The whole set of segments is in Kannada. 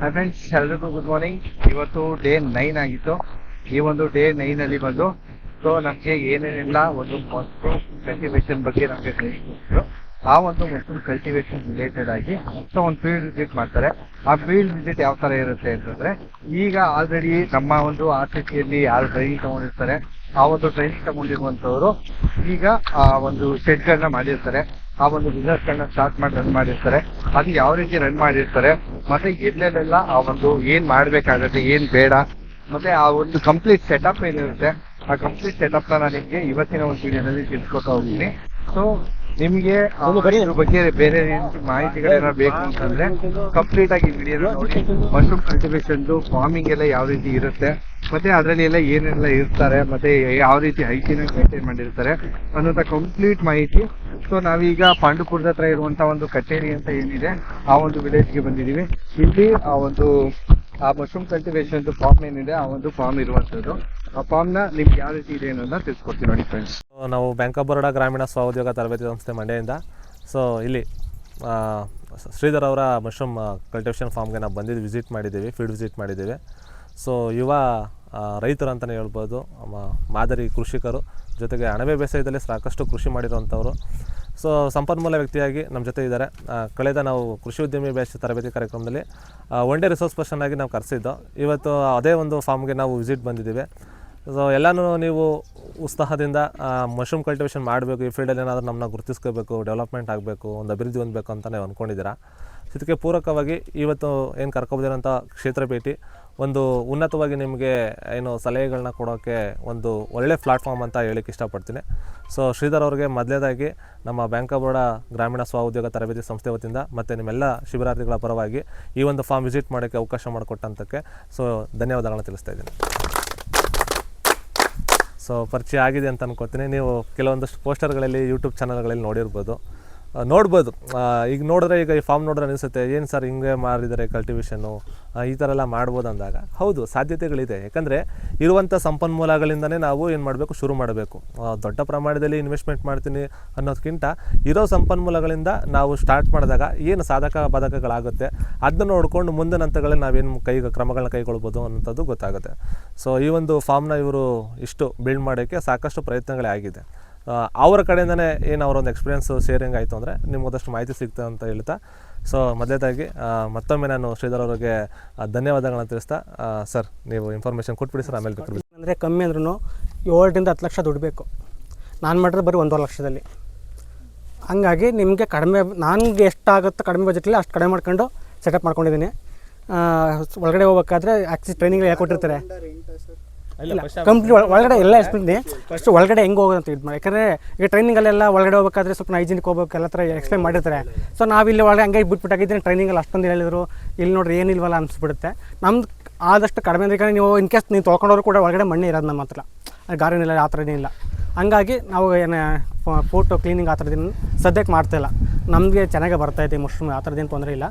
ಹಾಯ್ ಫ್ರೆಂಡ್ಸ್ ಎಲ್ರಿಗೂ ಗುಡ್ ಮಾರ್ನಿಂಗ್ ಇವತ್ತು ಡೇ ನೈನ್ ಆಗಿತ್ತು. ಈ ಒಂದು ಡೇ ನೈನ್ ಅಲ್ಲಿ ಬಂದು ಸೊ ನಮಗೆ ಏನೇನಿಲ್ಲ ಒಂದು ಮಶ್ರೂಮ್ ಕಲ್ಟಿವೇಶನ್ ಬಗ್ಗೆ ನಮಗೆ ತಿಳಿಸಿದ್ರು ಆ ಒಂದು ಮಶ್ರೂಮ್ ಕಲ್ಟಿವೇಶನ್ ರಿಲೇಟೆಡ್ ಆಗಿ ಸೊ ಒಂದು ಫೀಲ್ಡ್ ವಿಸಿಟ್ ಮಾಡ್ತಾರೆ. ಆ ಫೀಲ್ಡ್ ವಿಸಿಟ್ ಯಾವ ತರ ಇರುತ್ತೆ ಅಂತಂದ್ರೆ, ಈಗ ಆಲ್ರೆಡಿ ನಮ್ಮ ಒಂದು ಆರ್ ಸಿ ಸಿಯಲ್ಲಿ ಯಾರು ಟ್ರೈನಿಂಗ್ ತಗೊಂಡಿರ್ತಾರೆ, ಆ ಒಂದು ಟ್ರೈನಿಂಗ್ ತಗೊಂಡಿರುವಂತವರು ಈಗ ಆ ಒಂದು ಶೆಡ್ಗಳನ್ನ ಗಳನ್ನ ಮಾಡಿರ್ತಾರೆ. ಆ ಒಂದು ಬಿಸ್ನೆಸ್ ಗಳನ್ನ ಸ್ಟಾರ್ಟ್ ಮಾಡಿ ರನ್ ಮಾಡಿರ್ತಾರೆ. ಅದು ಯಾವ ರೀತಿ ರನ್ ಮಾಡಿರ್ತಾರೆ, ಮತ್ತೆ ಎಲ್ಲೆಲ್ಲೆಲ್ಲ ಆ ಒಂದು ಏನ್ ಮಾಡ್ಬೇಕಾಗತ್ತೆ, ಏನ್ ಬೇಡ, ಮತ್ತೆ ಆ ಒಂದು ಕಂಪ್ಲೀಟ್ ಸೆಟಪ್ ಏನಿರುತ್ತೆ, ಆ ಕಂಪ್ಲೀಟ್ ಸೆಟಪ್ ನಾನು ನಿಮ್ಗೆ ಇವತ್ತಿನ ಒಂದು ವಿಡಿಯೋದಲ್ಲಿ ತಿಳ್ಸ್ಕೊತಾ ಹೋಗ್ತೀನಿ. ಸೊ ನಿಮ್ಗೆ ಇದ್ರ ಬಗ್ಗೆ ಬೇರೆ ಮಾಹಿತಿಗಳೇನಾದ್ರು ಬೇಕು ಅಂತಂದ್ರೆ ಕಂಪ್ಲೀಟ್ ಆಗಿ ವಿಡಿಯೋ ನೋಡಿ. ಮಶ್ರೂಮ್ ಕಲ್ಟಿವೇಶನ್ ಫಾರ್ಮಿಂಗ್ ಎಲ್ಲ ಯಾವ ರೀತಿ ಇರುತ್ತೆ ಮತ್ತೆ ಅದರಲ್ಲಿ ಎಲ್ಲ ಏನೆಲ್ಲ ಇರ್ತಾರೆ ಮತ್ತೆ ಯಾವ ರೀತಿ ಹೈಜಿನ ಮೇಂಟೈನ್ ಮಾಡಿರ್ತಾರೆ ಅನ್ನೋಂಥ ಕಂಪ್ಲೀಟ್ ಮಾಹಿತಿ. ಸೊ ನಾವೀಗ ಪಾಂಡುಪುರದ ಹತ್ರ ಇರುವಂತ ಒಂದು ಕಚೇರಿ ಅಂತ ಏನಿದೆ ಆ ಒಂದು ವಿಲೇಜ್ಗೆ ಬಂದಿದೀವಿ ಇಲ್ಲಿ ಆ ಒಂದು ಆ ಮಶ್ರೂಮ್ ಕಲ್ಟಿವೇಶನ್ ಫಾರ್ಮ್ ಏನಿದೆ ಆ ಒಂದು ಫಾರ್ಮ್ ಇರುವಂತದ್ದು. ನಿಮ್ಗೆ ಇದೆ ಅನ್ನೋದನ್ನ ಫ್ರೆಂಡ್ಸ್ ನಾವು ಬ್ಯಾಂಕ್ ಆಫ್ ಬರೋಡಾ ಗ್ರಾಮೀಣ ಸ್ವಉದ್ಯೋಗ ತರಬೇತಿ ಸಂಸ್ಥೆ ಮಂಡ್ಯದಿಂದ. ಸೊ ಇಲ್ಲಿ ಶ್ರೀಧರ್ ಅವರ ಮಶ್ರೂಮ್ ಕಲ್ಟಿವೇಷನ್ ಫಾರ್ಮ್ಗೆ ನಾವು ಬಂದಿದ್ದು ವಿಸಿಟ್ ಮಾಡಿದ್ದೀವಿ ಫೀಲ್ಡ್ ವಿಸಿಟ್ ಮಾಡಿದ್ದೀವಿ. ಸೊ ಯುವ ರೈತರು ಅಂತಲೇ ಹೇಳ್ಬೋದು ಮಾದರಿ ಕೃಷಿಕರು. ಜೊತೆಗೆ ಅಣಬೆ ಬೇಸಾಯದಲ್ಲಿ ಸಾಕಷ್ಟು ಕೃಷಿ ಮಾಡಿರುವಂಥವ್ರು. ಸೊ ಸಂಪನ್ಮೂಲ ವ್ಯಕ್ತಿಯಾಗಿ ನಮ್ಮ ಜೊತೆ ಇದ್ದಾರೆ. ಕಳೆದ ನಾವು ಕೃಷಿ ಉದ್ಯಮಿ ಬ್ಯಾಚ್ ತರಬೇತಿ ಕಾರ್ಯಕ್ರಮದಲ್ಲಿ ಒನ್ ಡೇ ರಿಸೋರ್ಸ್ ಪರ್ಸನ್ ಆಗಿ ನಾವು ಕರೆಸಿದ್ದೋ. ಇವತ್ತು ಅದೇ ಒಂದು ಫಾರ್ಮ್ಗೆ ನಾವು ವಿಸಿಟ್ ಬಂದಿದ್ದೀವಿ. ಸೊ ಎಲ್ಲನೂ ನೀವು ಉತ್ಸಾಹದಿಂದ ಮಶ್ರೂಮ್ ಕಲ್ಟಿವೇಷನ್ ಮಾಡಬೇಕು, ಈ ಫೀಲ್ಡಲ್ಲಿ ಏನಾದರೂ ನಮ್ಮನ್ನ ಗುರುತಿಸ್ಕೋಬೇಕು ಡೆವಲಪ್ಮೆಂಟ್ ಆಗಬೇಕು, ಒಂದು ಅಭಿವೃದ್ಧಿ ಹೊಂದಬೇಕು ಅಂತ ನೀವು ಅಂದ್ಕೊಂಡಿದ್ದೀರಾ ಇದಕ್ಕೆ ಪೂರಕವಾಗಿ ಇವತ್ತು ಏನು ಕರ್ಕೊಬೋದಿರೋಂಥ ಕ್ಷೇತ್ರ ಭೇಟಿ, ಒಂದು ಉನ್ನತವಾಗಿ ನಿಮಗೆ ಏನು ಸಲಹೆಗಳನ್ನ ಕೊಡೋಕ್ಕೆ ಒಂದು ಒಳ್ಳೆ ಪ್ಲಾಟ್ಫಾರ್ಮ್ ಅಂತ ಹೇಳಕ್ಕೆ ಇಷ್ಟಪಡ್ತೀನಿ. ಸೊ ಶ್ರೀಧರ್ ಅವ್ರಿಗೆ ಮೊದಲೇದಾಗಿ ನಮ್ಮ ಬ್ಯಾಂಕ್ ಆಫ್ ಬರೋಡ ಗ್ರಾಮೀಣ ಸ್ವ ಉದ್ಯೋಗ ತರಬೇತಿ ಸಂಸ್ಥೆ ವತಿಯಿಂದ ಮತ್ತು ನಿಮ್ಮೆಲ್ಲ ಶಿಬಿರಾರ್ಥಿಗಳ ಪರವಾಗಿ ಈ ಒಂದು ಫಾರ್ಮ್ ವಿಸಿಟ್ ಮಾಡೋಕ್ಕೆ ಅವಕಾಶ ಮಾಡಿಕೊಟ್ಟಂತಕ್ಕೆ ಸೊ ಧನ್ಯವಾದಗಳನ್ನ ತಿಳಿಸ್ತಾ ಇದ್ದೀನಿ. ಸೊ ಪರಿಚಯ ಆಗಿದೆ ಅಂತ ಅನ್ಕೋತೀನಿ. ನೀವು ಕೆಲವೊಂದಷ್ಟು ಪೋಸ್ಟರ್ಗಳಲ್ಲಿ ಯೂಟ್ಯೂಬ್ ಚಾನಲ್ಗಳಲ್ಲಿ ನೋಡಿರ್ಬೋದು. ನೋಡ್ಬೋದು. ಈಗ ನೋಡಿದ್ರೆ ಈಗ ಈ ಫಾರ್ಮ್ ನೋಡಿದ್ರೆ ಅನಿಸುತ್ತೆ, ಏನು ಸರ್ ಹಿಂಗೆ ಮಾಡಿದ್ದಾರೆ ಕಲ್ಟಿವೇಷನ್ನು ಈ ಥರ ಎಲ್ಲ ಮಾಡ್ಬೋದು ಅಂದಾಗ, ಹೌದು, ಸಾಧ್ಯತೆಗಳಿದೆ. ಯಾಕಂದರೆ ಇರುವಂಥ ಸಂಪನ್ಮೂಲಗಳಿಂದನೇ ನಾವು ಏನು ಮಾಡಬೇಕು, ಶುರು ಮಾಡಬೇಕು. ದೊಡ್ಡ ಪ್ರಮಾಣದಲ್ಲಿ ಇನ್ವೆಸ್ಟ್ಮೆಂಟ್ ಮಾಡ್ತೀನಿ ಅನ್ನೋದಕ್ಕಿಂತ ಇರೋ ಸಂಪನ್ಮೂಲಗಳಿಂದ ನಾವು ಸ್ಟಾರ್ಟ್ ಮಾಡಿದಾಗ ಏನು ಸಾಧಕ ಬಾಧಕಗಳಾಗುತ್ತೆ ಅದನ್ನ ನೋಡ್ಕೊಂಡು ಮುಂದಿನ ಹಂತಗಳಲ್ಲಿ ನಾವೇನು ಕೈ ಕ್ರಮಗಳನ್ನ ಕೈಗೊಳ್ಬೋದು ಅನ್ನೋಂಥದ್ದು ಗೊತ್ತಾಗುತ್ತೆ. ಸೊ ಈ ಒಂದು ಫಾರ್ಮ್ನ ಇವರು ಇಷ್ಟು ಬಿಲ್ಡ್ ಮಾಡೋಕ್ಕೆ ಸಾಕಷ್ಟು ಪ್ರಯತ್ನಗಳೇ ಆಗಿದೆ. ಅವರ ಕಡೆಯಿಂದನೇ ಏನು ಅವರೊಂದು ಎಕ್ಸ್ಪೀರಿಯನ್ಸ್ ಶೇರಿಂಗ್ ಆಯಿತು ಅಂದರೆ ನಿಮ್ಗೆ ಒಂದಷ್ಟು ಮಾಹಿತಿ ಸಿಗ್ತದೆ ಅಂತ ಹೇಳ್ತಾ. ಸೊ ಮೊದಲೇದಾಗಿ ಮತ್ತೊಮ್ಮೆ ನಾನು ಶ್ರೀಧರ್ ಅವರಿಗೆ ಧನ್ಯವಾದಗಳನ್ನು ತಿಳಿಸ್ತಾ ಸರ್ ನೀವು ಇನ್ಫಾರ್ಮೇಷನ್ ಕೊಟ್ಬಿಡಿ ಸರ್ ಆಮೇಲೆ ಬೇಕು ಅಂದರೆ ಕಮ್ಮಿ ಅಂದ್ರೂ ಏಳರಿಂದ ಹತ್ತು ಲಕ್ಷ ದುಡ್ಡು ಬೇಕು. ನಾನು ಮಾಡಿದ್ರೆ ಬರೀ ಒಂದೂವರೆ ಲಕ್ಷದಲ್ಲಿ. ಹಾಗಾಗಿ ನಿಮಗೆ ಕಡಿಮೆ ನನಗೆ ಎಷ್ಟಾಗುತ್ತೋ ಕಡಿಮೆ ಬಜೆಟಲ್ಲಿ ಅಷ್ಟು ಕಡಿಮೆ ಮಾಡ್ಕೊಂಡು ಸೆಟಪ್ ಮಾಡ್ಕೊಂಡಿದ್ದೀನಿ. ಆ, ಒಳಗಡೆ ಹೋಗ್ಬೇಕಾದ್ರೆ ಆಕ್ಸಿಸ್ ಟ್ರೈನಿಂಗ್ ಹೇಳ್ಕೊಟ್ಟಿರ್ತಾರೆ. ಕಂಪ್ನಿ ಒಳಗಡೆ ಎಲ್ಲ ಎಕ್ಸ್ಪ್ಲೇನ್ ಫಸ್ಟ್ ಒಳಗಡೆ ಹೆಂಗೆ ಹೋಗೋದಂತ ಅಂತ ಇದು ಮಾಡಿ ಯಾಕಂದರೆ ಈಗ ಟ್ರೈನಿಂಗಲ್ಲೆಲ್ಲ ಒಳಗಡೆ ಹೋಗಬೇಕಾದ್ರೆ ಸ್ವಲ್ಪ ಹೈಜಿನಿಕ್ ಹೋಗ್ಬೇಕು ಎಲ್ಲ ಥರ ಎಕ್ಸ್ಪ್ಲೇನ್ ಮಾಡಿರ್ತಾರೆ. ಸೊ ನಾವಿಲ್ಲಿ ಒಳಗೆ ಹಂಗೆ ಬಿಟ್ಬಿಟ್ಟಾಗಿದ್ದೀನಿ ಟ್ರೈನಿಂಗಲ್ಲಿ ಅಷ್ಟೊಂದು ಹೇಳಿದ್ರು ಇಲ್ಲಿ ನೋಡ್ರಿ ಏನಿಲ್ವಲ್ಲ ಅನಿಸ್ಬಿಡುತ್ತೆ. ನಮ್ದು ಆದಷ್ಟು ಕಡಿಮೆ ಅಂದ್ರೆ ನೀವು ಇನ್ ಕೇಸ್ ನೀವು ತೊಳ್ಕೊಂಡವ್ರು ಕೂಡ ಒಳಗಡೆ ಮಣ್ಣೆ ಇರೋದು ನಮ್ಮ ಹತ್ರ. ಗಾರ್ಡನ್ ಇಲ್ಲ ಆ ಥರ ಇಲ್ಲ. ಹಂಗಾಗಿ ನಾವು ಏನು ಫೋಟೋ ಕ್ಲೀನಿಂಗ್ ಆ ಥರದ್ದೇನು ಸದ್ಯಕ್ಕೆ ಮಾಡ್ತಾಯಿಲ್ಲ ನಮಗೆ ಚೆನ್ನಾಗೇ ಬರ್ತಾಯಿದೆ ಮಶ್ರೂಮ್ ಆ ಥರದ್ದೇನು ತೊಂದರೆ ಇಲ್ಲ.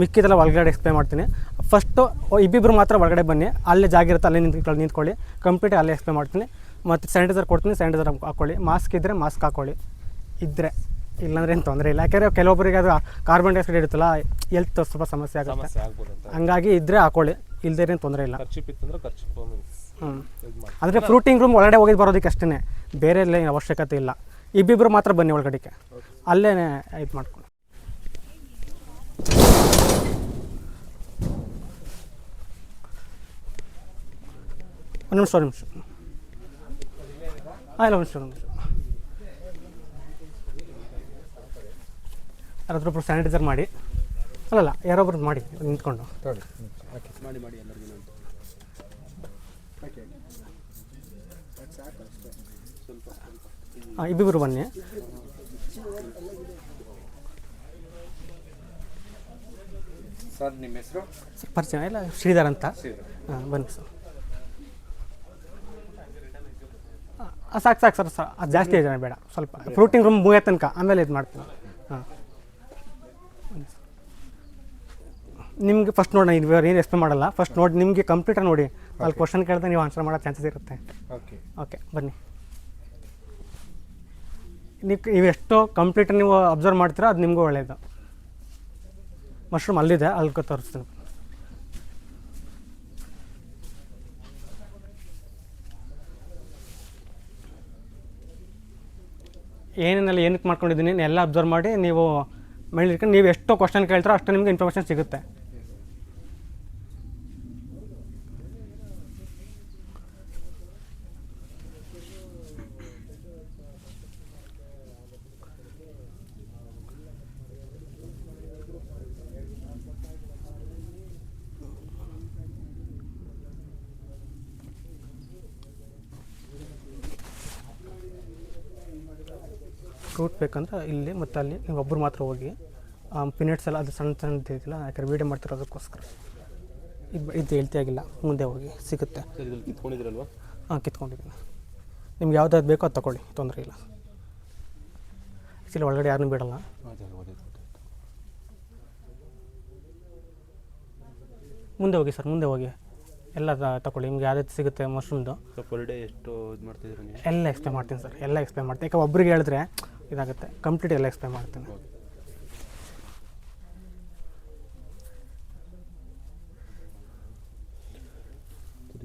ಮಿಕ್ಕಿದೆಲ್ಲ ಒಳಗಡೆ ಎಕ್ಸ್ಪ್ಲೈನ್ ಮಾಡ್ತೀನಿ. ಫಸ್ಟು ಇಬ್ಬಿಬ್ರು ಮಾತ್ರ ಒಳಗಡೆ ಬನ್ನಿ. ಅಲ್ಲೇ ಜಾಗಿರುತ್ತೆ ಅಲ್ಲೇ ನಿಂತ್ಕೊಳ್ಳಿ. ನಿಂತ್ಕೊಳ್ಳಿ ಕಂಪ್ಲೀಟ್ ಅಲ್ಲೇ ಎಕ್ಸ್ಪ್ಲೈನ್ ಮಾಡ್ತೀನಿ. ಮತ್ತು ಸ್ಯಾನಿಟೈಸರ್ ಕೊಡ್ತೀನಿ ಸ್ಯಾನಿಟೈಸರ್ ಹಾಕ್ಕೊಳ್ಳಿ ಮಾಸ್ಕ್ ಇದ್ದರೆ ಮಾಸ್ಕ್ ಹಾಕ್ಕೊಳ್ಳಿ ಇದ್ದರೆ ಇಲ್ಲಾಂದ್ರೆ ಏನು ತೊಂದರೆ ಇಲ್ಲ. ಯಾಕೆಂದರೆ ಕೆಲವೊಬ್ಬರಿಗೆ ಅದು ಕಾರ್ಬನ್ ಡೈಆಕ್ಸೈಡ್ ಇರುತ್ತಲ್ಲ ಎಲ್ತ್ ಸ್ವಲ್ಪ ಸಮಸ್ಯೆ ಆಗುತ್ತೆ. ಹಂಗಾಗಿ ಇದ್ದರೆ ಹಾಕೊಳ್ಳಿ. ಇಲ್ಲದೇ ಏನು ತೊಂದರೆ ಇಲ್ಲ. ಹ್ಞೂ ಅಂದರೆ ಫ್ರೂಟಿಂಗ್ ರೂಮ್ ಒಳಗಡೆ ಹೋಗಿ ಬರೋದಕ್ಕೆ ಅಷ್ಟೇ ಬೇರೆ ಎಲ್ಲ ಅವಶ್ಯಕತೆ ಇಲ್ಲ. ಇಬ್ಬಿಬ್ರು ಮಾತ್ರ ಬನ್ನಿ ಒಳಗಡೆಗೆ. ಅಲ್ಲೇ ಇದು ಮಾಡ್ಕೊಂಡು ಒಂದು ನಿಮಿಷ ಒಂದು ನಿಮಿಷ. ಹಾಂ ಇಲ್ಲ, ಒಂದು ನಿಮಿಷ ಒಂದು ನಿಮಿಷ. ಯಾರಾದ್ರೊಬ್ರು ಸ್ಯಾನಿಟೈಸರ್ ಮಾಡಿ. ಅಲ್ಲಲ್ಲ ಯಾರೊಬ್ರು ಮಾಡಿ, ನಿಂತ್ಕೊಂಡು. ಹಾಂ ಇಬ್ಬಿಬ್ರು ಬನ್ನಿ. ಸರ್ ನಿಮ್ಮ ಹೆಸರು? ಸರ್ ಪರಿಚಯ ಇಲ್ಲ ಶ್ರೀಧರ್ ಅಂತ. ಹಾಂ ಬನ್ನಿ ಸರ್. ಸಾಕು ಸಾಕು ಸರ್ ಸರ್ ಅದು ಜಾಸ್ತಿ ಜನ ಬೇಡ ಸ್ವಲ್ಪ. ಫ್ರೂಟಿಂಗ್ ರೂಮ್ ಮುಗಿಯೋ ತನಕ ಆಮೇಲೆ ಇದು ಮಾಡ್ತೀನಿ. ಹಾಂ ನಿಮಗೆ ಫಸ್ಟ್ ನೋಡಿ ಇದು ಏನು ಎಕ್ಸ್ಪ್ಲೇನ್ ಮಾಡಲ್ಲ. ಫಸ್ಟ್ ನೋಡಿ ನಿಮಗೆ ಕಂಪ್ಲೀಟಾಗಿ ನೋಡಿ. ಅಲ್ಲಿ ಕ್ವಶನ್ ಕೇಳಿದ್ರೆ ನೀವು ಆನ್ಸರ್ ಮಾಡೋ ಚಾನ್ಸಸ್ ಇರುತ್ತೆ. ಓಕೆ ಓಕೆ ಬನ್ನಿ. ನೀವು ಎಷ್ಟು ಕಂಪ್ಲೀಟ್ ನೀವು ಅಬ್ಸರ್ವ್ ಮಾಡ್ತೀರೋ ಅದು ನಿಮಗೂ ಒಳ್ಳೆಯದು ಮಶ್ರೂಮ್ ಅಲ್ಲಿದೆ, ಅಲ್ಲಿ ತೋರಿಸ್ತೀನಿ. ಏನೇನೆಲ್ಲ ಏನಕ್ಕೆ ಮಾಡ್ಕೊಂಡಿದ್ದೀನಿ ಎಲ್ಲ ಅಬ್ಸರ್ವ್ ಮಾಡಿ ನೀವು ಮೈಂಡ್ ನೀವು ಎಷ್ಟು ಕ್ವಶನ್ ಕೇಳ್ತಾರೋ ಅಷ್ಟು ನಿಮಗೆ ಇನ್ಫಾರ್ಮೇಷನ್ ಸಿಗುತ್ತೆ. ರೂಟ್ ಬೇಕಂದ್ರೆ ಇಲ್ಲಿ ಮತ್ತು ಅಲ್ಲಿ ನೀವು ಒಬ್ಬರು ಮಾತ್ರ ಹೋಗಿ ಪಿನೆಟ್ಸ್ ಎಲ್ಲ ಅದು ಸಣ್ಣ ಸಣ್ಣ ಇದೆಯಲ್ಲ ಯಾಕಂದ್ರೆ ವೀಡಿಯೋ ಮಾಡ್ತಿರೋದಕ್ಕೋಸ್ಕರ ಇದು ಇದು ಹೇಳ್ತಿ ಆಗಿಲ್ಲ ಮುಂದೆ ಹೋಗಿ ಸಿಗುತ್ತೆ. ಹಾಂ ಕಿತ್ಕೊಂಡಿದ್ದೀನಿ. ನಿಮ್ಗೆ ಯಾವ್ದಾದ್ರು ಬೇಕೋ ಅದು ತೊಗೊಳ್ಳಿ ತೊಂದರೆ ಇಲ್ಲ. ಆ್ಯಕ್ಚುಲಿ ಒಳಗಡೆ ಯಾರನ್ನೂ ಬಿಡಲ್ಲ. ಮುಂದೆ ಹೋಗಿ ಸರ್ ಮುಂದೆ ಹೋಗಿ. ಎಲ್ಲ ತಗೊಳ್ಳಿ ನಿಮ್ಗೆ ಯಾವ್ದು ಸಿಗುತ್ತೆ ಮಶ್ರೂಮ್ದು ಪರ್ ಡೇ ಎಷ್ಟು ಇದು ಮಾಡ್ತಿದ್ದೀರಾ ನೀವು? ಎಲ್ಲ ಎಕ್ಸ್ಪ್ಲೇನ್ ಮಾಡ್ತೀನಿ ಸರ್ ಎಲ್ಲ ಎಕ್ಸ್ಪ್ಲೇನ್ ಮಾಡ್ತೀನಿ. ಯಾಕೆ ಒಬ್ರಿಗೆ ಹೇಳಿದ್ರೆ ಇದಾಗುತ್ತೆ. ಕಂಪ್ಲೀಟ್ ಎಲ್ಲ ಎಕ್ಸ್ಪ್ಲೈನ್ ಮಾಡ್ತೀನಿ.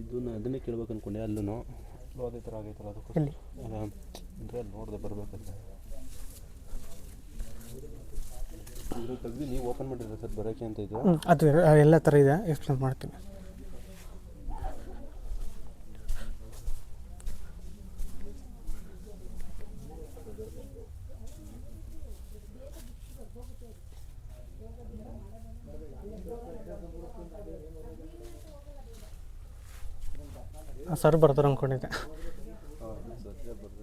ಇದು ನಾನು ಅದನ್ನೇ ಕೇಳ್ಬೇಕು ಅನ್ಕೊಂಡೆ ಅಲ್ಲೂ ಅದೇ ಥರ ಆಗೈತಲ್ಲ ಅದಕ್ಕೋಸ್ಕರ. ಎಲ್ಲಿ? ಅದ ಅಂದರೆ ಅಲ್ಲಿ ನೋಡಿದೆ ಬರಬೇಕಂತ. ತೆಗ್ದು ನೀವು ಓಪನ್ ಮಾಡಿದ್ರೆ ಸರ್ ಬರೋಕ್ಕೆ ಅಂತ ಇದು. ಹ್ಮ್, ಅದು ಎಲ್ಲ ಥರ ಇದೆ ಎಕ್ಸ್ಪ್ಲೇನ್ ಮಾಡ್ತೀನಿ. ಸರ್ ಬರ್ತಾರೆ ಅಂದ್ಕೊಂಡಿದ್ದೆ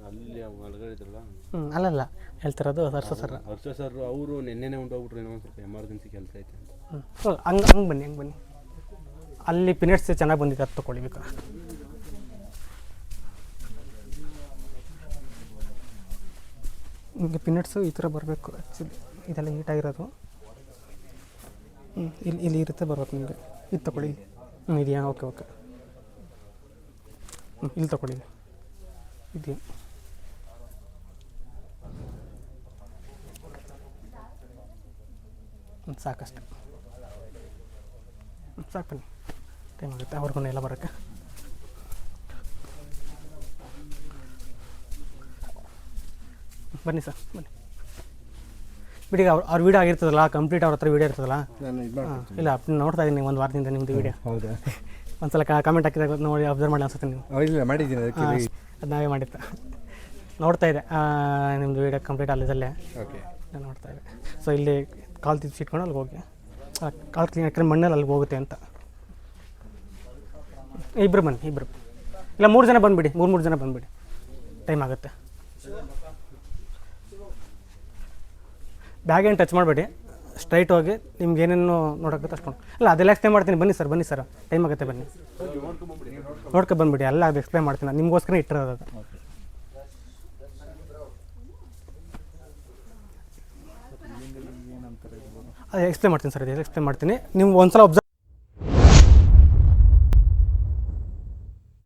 ಅಲ್ಲಿ ಒಳಗಡೆ ಇದ್ರಲ್ಲ? ಹ್ಞೂ ಅಲ್ಲಲ್ಲ ಹೇಳ್ತಿರೋದು ಸರ್ಸ ಸರ್. ಹರ್ಷ ಸರ್ ಅವರು ನಿನ್ನೆನೇ ಹೊಂಟೋಗ್ಬಿಟ್ರು ಏನೋ ಒಂದು ಸ್ವಲ್ಪ ಎಮರ್ಜೆನ್ಸಿ ಕೆಲಸ ಐತೆ ಅಂತ. ಹ್ಞೂ ಹಂಗೆ ಹಂಗೆ ಬನ್ನಿ ಹಂಗೆ ಬನ್ನಿ. ಅಲ್ಲಿ ಪಿನೆಟ್ಸ್ ಚೆನ್ನಾಗಿ ಬಂದಿದೆ ಅದು ತೊಗೊಳ್ಳಿ ಬೇಕಾದ್ರೆ ನಿಮಗೆ ಪಿನೆಟ್ಸು ಈ ಥರ ಬರಬೇಕು ಆ್ಯಕ್ಚುಲಿ ಇದೆಲ್ಲ ಹೀಟಾಗಿರೋದು ಹ್ಞೂ ಇಲ್ಲಿ ಇಲ್ಲಿ ಇರುತ್ತೆ ಬರ್ಬೇಕು ನಿಮಗೆ. ಇದು ತೊಗೊಳ್ಳಿ. ಹ್ಞೂ ಇದೆಯಾ? Okay okay. ಹ್ಞೂ ಇಲ್ಲಿ ತೊಗೊಳ್ಳಿ ಇದೆಯಾ? ಸಾಕಷ್ಟು. ಸಾಕು ಬನ್ನಿ. ಟೈಮ್ ಆಗುತ್ತೆ ಅವ್ರಿಗೂ ಎಲ್ಲ ಬರೋಕ್ಕೆ. ಬನ್ನಿ ಸರ್ ಬನ್ನಿ. ಬಿಡಿ ಅವ್ರು ಅವ್ರ ವೀಡಿಯೋ ಆಗಿರ್ತದಲ್ಲ ಕಂಪ್ಲೀಟ್ ಅವ್ರ ಹತ್ರ ವೀಡಿಯೋ ಇರ್ತದಲ್ಲ? ಇದು ಇಲ್ಲ ನೋಡ್ತಾ ಇದ್ದೀನಿ ಒಂದು ವಾರದಿಂದ ನಿಮ್ಮದು ವೀಡಿಯೋ ಹೌದಾ? ಒಂದ್ಸಲ ಕಾಮೆಂಟ್ ಹಾಕಿದಾಗ ನೋಡಿ ಅಬ್ಸರ್ವ್ ಮಾಡಿ ಅನ್ಸುತ್ತೆ ನೀವು. ಇಲ್ಲ ಮಾಡಿದ್ದೀನಿ ಅದಕ್ಕೆ ಅದು ನಾವೇ ಮಾಡಿತ್ತು ನೋಡ್ತಾ ಇದೆ. ನಿಮ್ಮದು ವೀಡಿಯೋ ಕಂಪ್ಲೀಟ್ ಅಲ್ಲಿದಲ್ಲೇ ಓಕೆ ನೋಡ್ತಾ ಇದೆ ಸೊ ಇಲ್ಲಿ ಕಾಲು ತಿದ್ದು ಇಟ್ಕೊಂಡು ಅಲ್ಲಿಗೆ ಹೋಗಿ. ಕಾಲ್ ಕಾಲು ಕ್ಲೀನ್ ಯಾಕಂದ್ರೆ ಮಣ್ಣಲ್ಲಿ ಅಲ್ಲಿಗೆ ಹೋಗುತ್ತೆ ಅಂತ. ಇಬ್ಬರು ಬನ್ನಿ ಇಬ್ಬರು ಇಲ್ಲ ಮೂರು ಜನ ಬಂದುಬಿಡಿ ಮೂರು ಮೂರು ಜನ ಬಂದುಬಿಡಿ. ಟೈಮ್ ಆಗುತ್ತೆ. ಬ್ಯಾಗ್ ಏನು ಟಚ್ ಮಾಡಬೇಡಿ. ಸ್ಟ್ರೈಟ್ ಹೋಗಿ ನಿಮ್ಗೆ ಏನೇನು ನೋಡೋಕೆ ಅಷ್ಟು ಅಲ್ಲ, ಅದೆಲ್ಲ ಎಕ್ಸ್ಪ್ಲೈನ್ ಮಾಡ್ತೀನಿ. ಬನ್ನಿ ಸರ್ ಬನ್ನಿ ಸರ್. ಟೈಮ್ ಆಗುತ್ತೆ ಬನ್ನಿ. ನೋಡ್ಕೊ ಬಂದ್ಬಿಡಿ. ಎಲ್ಲ ಅದು ಎಕ್ಸ್ಪ್ಲೈನ್ ಮಾಡ್ತೀನಿ. ನಿಮಗೋಸ್ಕರ ಇಟ್ಟಿರೋದು ಅದು. ಅದು ಎಕ್ಸ್ಪ್ಲೈನ್ ಮಾಡ್ತೀನಿ ಸರ್ ಇದು ಎಕ್ಸ್ಪ್ಲೇನ್ ಮಾಡ್ತೀನಿ. ನೀವು ಒಂದ್ಸಲ ಒಬ್ಸರ್ವ್